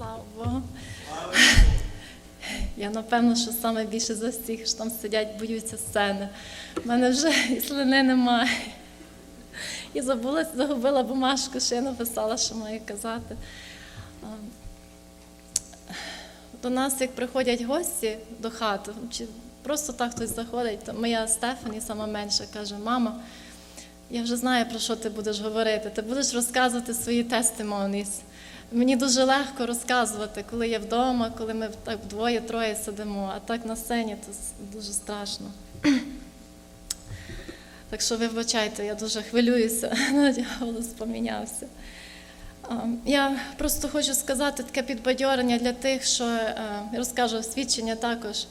Слава Богу. Я напевно, що саме більше за всіх, що там сидять, боються сцени. У мене вже і слини немає. І забула, загубила бумажку, що я написала, що маю казати. До нас, як приходять гості до хати, чи просто так хтось заходить, то моя Стефані, сама менша, каже: мама, я вже знаю, про що ти будеш говорити. Ти будеш розказувати свої тестимоніс. Мені дуже легко розказувати, коли я вдома, коли ми так вдвоє-троє сидимо, а так на сцені с- дуже страшно. Так що вибачайте, я дуже хвилююся, голос помінявся. Я просто хочу сказати таке підбадьорення для тих, що е, я розкажу свідчення також.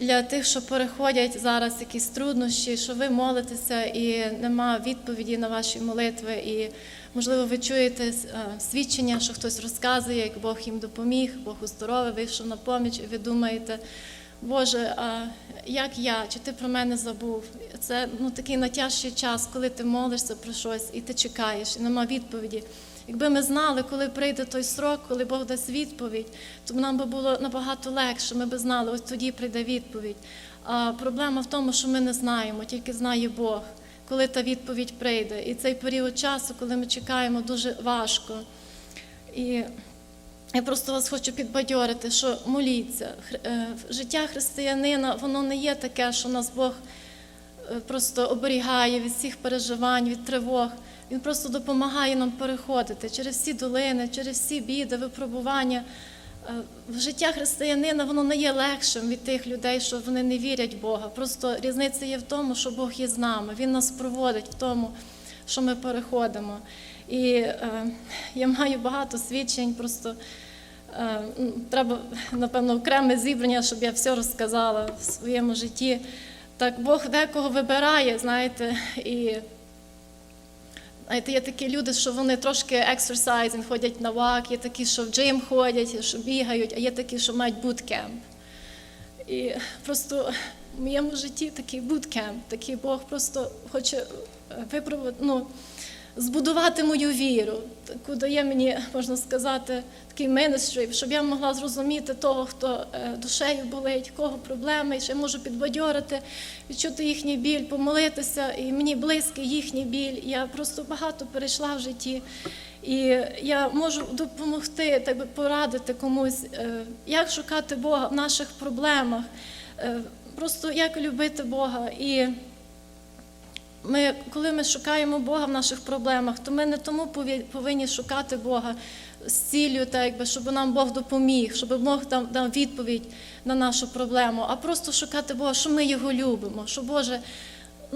Для тих, що переходять зараз якісь труднощі, що ви молитеся і нема відповіді на ваші молитви, і можливо ви чуєте е, свідчення, що хтось розказує, як Бог їм допоміг, Бог уздоровив, вийшов на поміч, і ви думаєте, Боже, а як я? Чи ти про мене забув? Це ну такий натяжчий час, коли ти молишся про щось і ти чекаєш, і нема відповіді. Якби ми знали, коли прийде той срок, коли Бог дасть відповідь, то нам би було набагато легше. Ми би знали, ось тоді прийде відповідь. А проблема в тому, що ми не знаємо, тільки знає Бог, коли та відповідь прийде. І цей період часу, коли ми чекаємо, дуже важко. І я просто вас хочу підбадьорити, що моліться. Е, Життя християнина, воно не є таке, що нас Бог е, просто оберігає від всіх переживань, від тривог. Він просто допомагає нам переходити через всі долини, через всі біди, випробування. Е, В життя християнина воно не є легшим від тих людей, що вони не вірять в Бога. Просто різниця є в тому, що Бог є з нами. Він нас проводить в тому, що ми переходимо. І е, я маю багато свідчень, просто е, треба, напевно, окреме зібрання, щоб я все розказала в своєму житті. Так Бог декого вибирає, знаєте, і знаєте, є такі люди, що вони трошки ексерсайзинг, ходять на вак, є такі, що в джим ходять, що бігають, а є такі, що мають буткемп. І просто в моєму житті такий буткемп, такий Бог просто хоче е, випробувати, ну, збудувати мою віру, таку дає мені, можна сказати, такий міністрі, щоб я могла зрозуміти того, хто е, душею болить, кого проблеми, і ще можу підбадьорити, відчути їхній біль, помолитися, і мені близький їхній біль. Я просто багато перейшла в житті. І я можу допомогти, так би порадити комусь, е, як шукати Бога в наших проблемах, е, просто як любити Бога. І ми, коли ми шукаємо Бога в наших проблемах, то ми не тому повинні шукати Бога з ціллю, так якби, щоб нам Бог допоміг, щоб Бог дав, дав відповідь на нашу проблему, а просто шукати Бога, що ми його любимо, що Боже.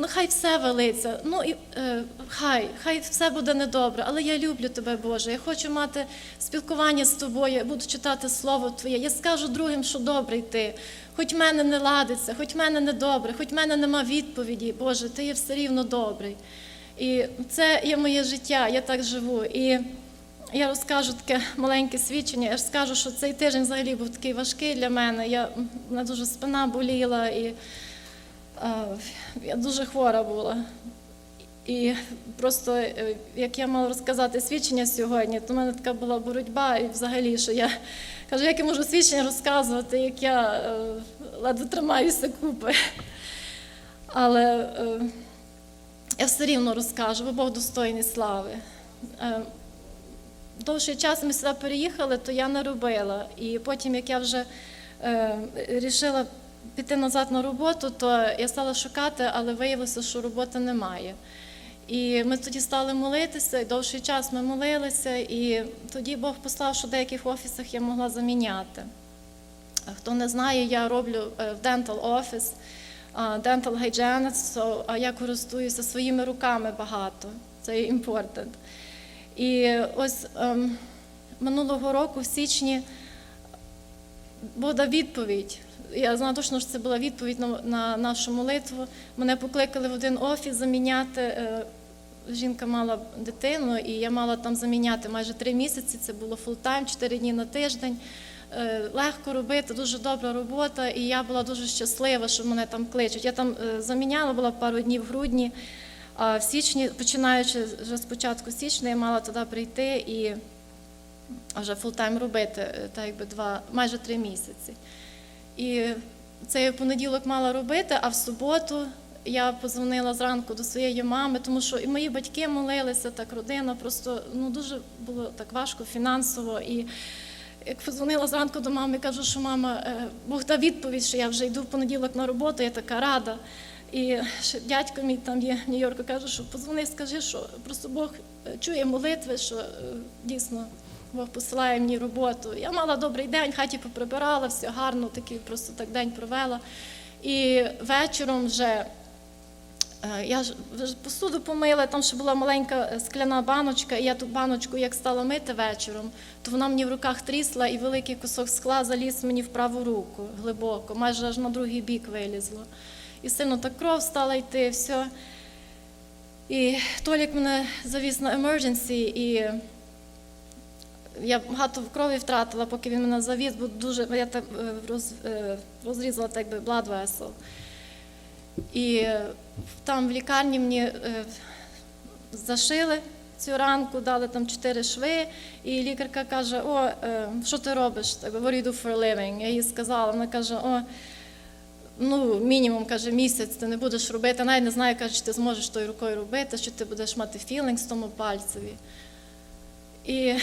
Ну, хай все велиться, ну і е, хай, хай все буде недобре, але я люблю тебе, Боже. Я хочу мати спілкування з тобою, буду читати Слово Твоє. Я скажу другим, що добрий ти. Хоч в мене не ладиться, хоч мене не добре, хоч мене нема відповіді, Боже, ти є все рівно добрий. І це є моє життя, я так живу. І я розкажу таке маленьке свідчення. Я розкажу, що цей тиждень взагалі був такий важкий для мене. Я, мене дуже спина боліла, і я дуже хвора була. І просто, е, як я мала розказати свідчення сьогодні, то в мене така була боротьба, і взагалі, що я кажу, як я можу свідчення розказувати, як я е, ледве тримаюся купи. Але е, я все рівно розкажу, бо Бог достойний слави. Довший час ми сюди переїхали, то я не робила. І потім, як я вже рішила піти назад на роботу, то я стала шукати, але виявилося, що роботи немає. І ми тоді стали молитися, і довший час ми молилися, і тоді Бог послав, що деяких офісах я могла заміняти. Хто не знає, я роблю е, в Dental Office, Dental Hygienist, so, я користуюся своїми руками багато. Це important. І ось ем, минулого року, в січні, Бог відповідь. Я знаю точно, що це була відповідь на, на нашу молитву. Мене покликали в один офіс заміняти. е, Жінка мала дитину, і я мала там заміняти майже три місяці. Це було фултайм, чотири дні на тиждень. Е, Легко робити, дуже добра робота, і я була дуже щаслива, що мене там кличуть. Я там е, заміняла була пару днів в грудні, а в січні, починаючи вже з початку січня, я мала туди прийти і вже фултайм робити, е, так якби два, майже три місяці. І цей понеділок мала робити, а в суботу я позвонила зранку до своєї мами, тому що і мої батьки молилися, так родина просто ну дуже було так важко фінансово. І як позвонила зранку до мами, кажу, що мама, е, Бог дав відповідь, що я вже йду в понеділок на роботу, я така рада. І дядько мій там є в Нью-Йорку, каже, що позвони, скажи, що просто Бог е, чує молитви, що дійсно Бог посилає мені роботу. Я мала добрий день, в хаті поприбирала, все гарно, такий просто так день провела. І вечором вже е, я ж посуду помила, там ще була маленька е, скляна баночка, і я ту баночку, як стала мити вечором, то вона мені в руках трісла, і великий кусок скла заліз мені в праву руку глибоко, майже аж на другий бік вилізло. І сильно так кров стала йти, все. І Толік мене завіз на emergency, і я багато крові втратила, поки він мене завіз, бо дуже я так е, роз, е, розрізала так би blood vessel. І е, там в лікарні мені зашили цю ранку, дали там чотири шви, і лікарка каже: О, що ти робиш? What you do for a living? Я їй сказала, вона каже, о, ну, мінімум, каже, місяць ти не будеш робити. Навіть не знаю, каже, чи ти зможеш тою рукою робити, що ти будеш мати філінг з тому пальцеві. І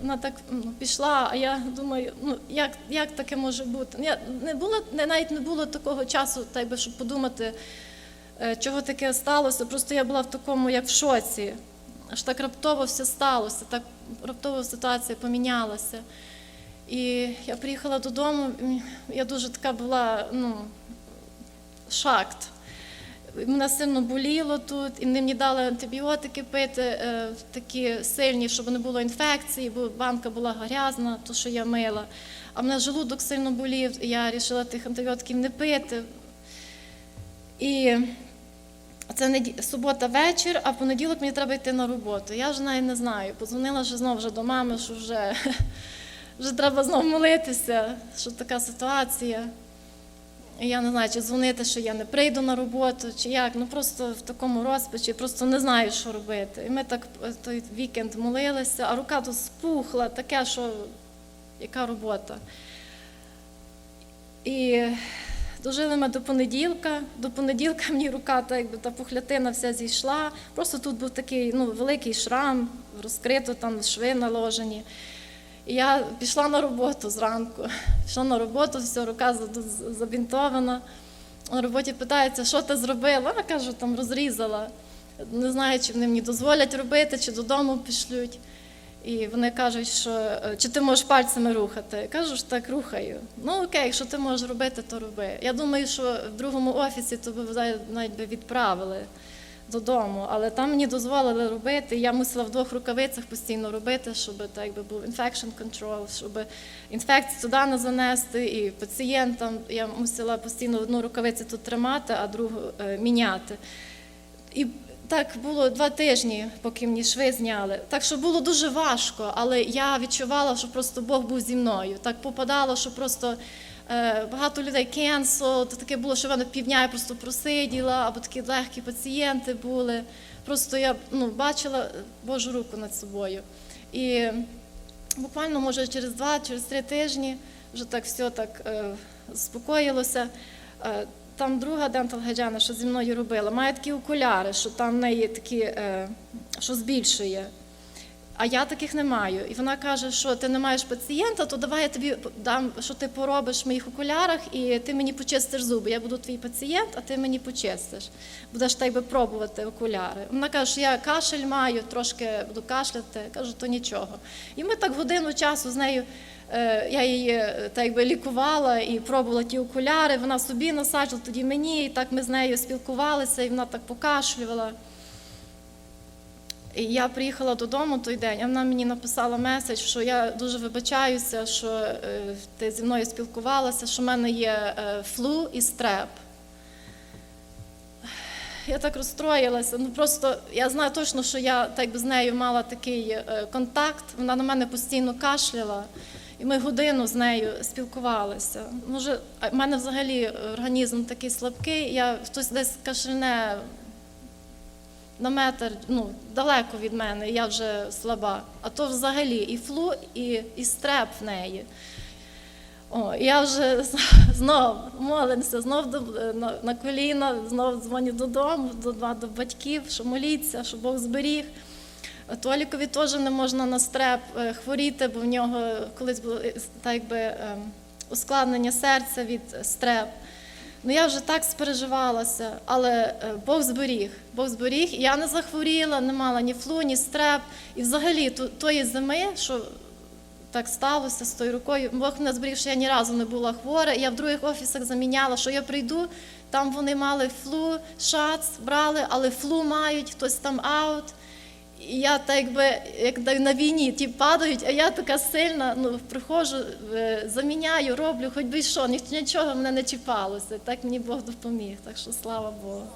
вона так ну, пішла, а я думаю, ну як, як таке може бути? Я, не було, не, навіть не було такого часу, так би, щоб подумати, е, чого таке сталося. Просто я була в такому, як в шоці. Аж так раптово все сталося, так раптово ситуація помінялася. І я приїхала додому, я дуже така була, ну, шакт. Мене сильно боліло тут, і мені дали антибіотики пити, е, такі сильні, щоб не було інфекції, бо банка була грязна, то що я мила. А мене желудок сильно болів, і я вирішила тих антибіотиків не пити. І це неді- субота вечір, а в понеділок мені треба йти на роботу. Я ж навіть не знаю. Позвонила вже знову вже до мами, що вже, вже треба знову молитися, що така ситуація. Я не знаю, чи дзвонити, що я не прийду на роботу, чи як. Ну просто в такому розпачі, просто не знаю, що робити. І ми так е, той вікенд молилися, а рука тут спухла, таке, що яка робота. І дожили ми до понеділка. До понеділка мені рука, так якби та пухлятина вся зійшла. Просто тут був такий ну, великий шрам, розкрито там шви наложені. І я пішла на роботу зранку. Пішла на роботу, все, рука за- за- забінтована. На роботі питається, що ти зробила? Я кажу, там розрізала. Не знаю, чи вони мені дозволять робити, чи додому пішлють. І вони кажуть, що е, чи ти можеш пальцями рухати? Я кажу, що так рухаю. Ну окей, якщо ти можеш робити, то роби. Я думаю, що в другому офісі то навіть би відправили додому, але там мені дозволили робити. Я мусила в двох рукавицях постійно робити, щоб так якби був infection control, щоб інфекцію туди не занести, і пацієнтам я мусила постійно одну рукавицю тут тримати, а другу е, міняти. І так було два тижні, поки мені шви зняли. Так що було дуже важко, але я відчувала, що просто Бог був зі мною. Так попадало, що просто багато людей cancel, то таке було, що вона півдня я просто просиділа, або такі легкі пацієнти були. Просто я ну, бачила Божу руку над собою. І буквально, може, через два, через три тижні вже так все так е, заспокоїлося. Е, там друга дентал гайджана, що зі мною робила, має такі окуляри, що там в неї такі, е, що збільшує. А я таких не маю. І вона каже, що ти не маєш пацієнта, то давай я тобі дам, що ти поробиш в моїх окулярах, і ти мені почистиш зуби. Я буду твій пацієнт, а ти мені почистиш. Будеш так би пробувати окуляри. Вона каже, що я кашель маю, трошки буду кашляти. Кажу, то нічого. І ми так годину часу з нею. е, Я її е, так би лікувала і пробувала ті окуляри. Вона собі насаджувала, тоді мені. І так ми з нею спілкувалися, і вона так покашлювала. І я приїхала додому той день, а вона мені написала меседж, що я дуже вибачаюся, що е, ти зі мною спілкувалася, що в мене є е, флу і стреп. Я так розстроїлася. Ну просто я знаю точно, що я так би з нею мала такий е, контакт. Вона на мене постійно кашляла, і ми годину з нею спілкувалися. Може, в мене взагалі організм такий слабкий. Я хтось десь кашельне на метр, ну, далеко від мене, я вже слаба. А то взагалі і флу, і, і стреп в неї. О, я вже знов молимося, знов до, на, на коліна, знов дзвоню додому, до, до батьків, що моліться, що Бог зберіг. Толікові теж не можна на стреп е, хворіти, бо в нього колись було е, так якби ем, ускладнення серця від стреп. Ну я вже так спереживалася, але е, Бог зберіг. Бог зберіг. І я не захворіла, не мала ні флу, ні стреп. І взагалі тої зими, що так сталося з тою рукою. Бог мене зберіг, що я ні разу не була хвора. Я в других офісах заміняла, що я прийду, там вони мали флу, шац брали, але флу мають, хтось там аут. І я так якби як на війні ті падають, а я така сильна, ну приходжу, е, заміняю, роблю, хоч би що, нічого мене не чіпалося. Так мені Бог допоміг. Так що слава Богу.